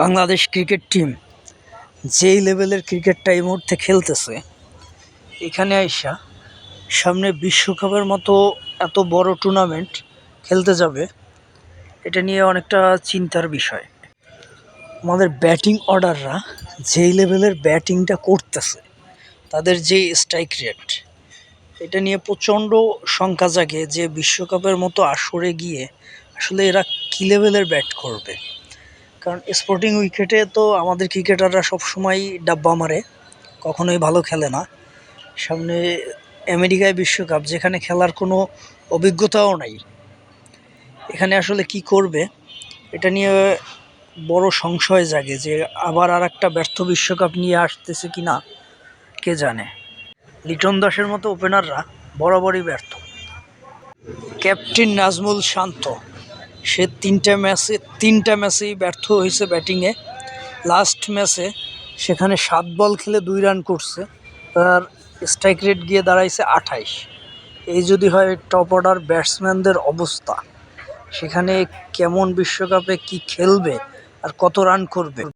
Bangladesh cricket team যেই লেভেলের ক্রিকেটটা এই মুহূর্তে খেলতেছে, এখানে আইসা সামনে বিশ্বকাপের মতো এত বড় টুর্নামেন্ট খেলতে যাবে, এটা নিয়ে অনেকটা চিন্তার বিষয়। আমাদের ব্যাটিং অর্ডাররা যেই লেভেলের ব্যাটিংটা করতেছে, তাদের যে স্ট্রাইক রেট এটা নিয়ে প্রচণ্ড শঙ্কা জাগে যে বিশ্বকাপের মতো আসরে গিয়ে আসলে এরা কী লেভেলের ব্যাট করবে। কারণ স্পোর্টিং উইকেটে তো আমাদের ক্রিকেটাররা সবসময় ডাব্বা মারে, কখনোই ভালো খেলে না। সামনে আমেরিকায় বিশ্বকাপ, যেখানে খেলার কোনো অভিজ্ঞতাও নাই। এখানে আসলে কি করবে, এটা নিয়ে বড় সংশয় জাগে যে আবার আর একটা ব্যর্থ বিশ্বকাপ নিয়ে আসতেছে কি না কে জানে। লিটন দাসের মতো ওপেনাররা বরাবরই ব্যর্থ। ক্যাপ্টেন নাজমুল শান্ত সে তিনটা ম্যাচে, তিনটা ম্যাচেই ব্যর্থ হয়েছে ব্যাটিংয়ে। লাস্ট ম্যাচে সেখানে সাত বল খেলে দুই রান করছে। তার স্ট্রাইক রেট গিয়ে দাঁড়াইছে আঠাইশ। এই যদি হয় টপ অর্ডার ব্যাটসম্যানদের অবস্থা। সেখানে কেমন বিশ্বকাপে কি খেলবে আর কত রান করবে?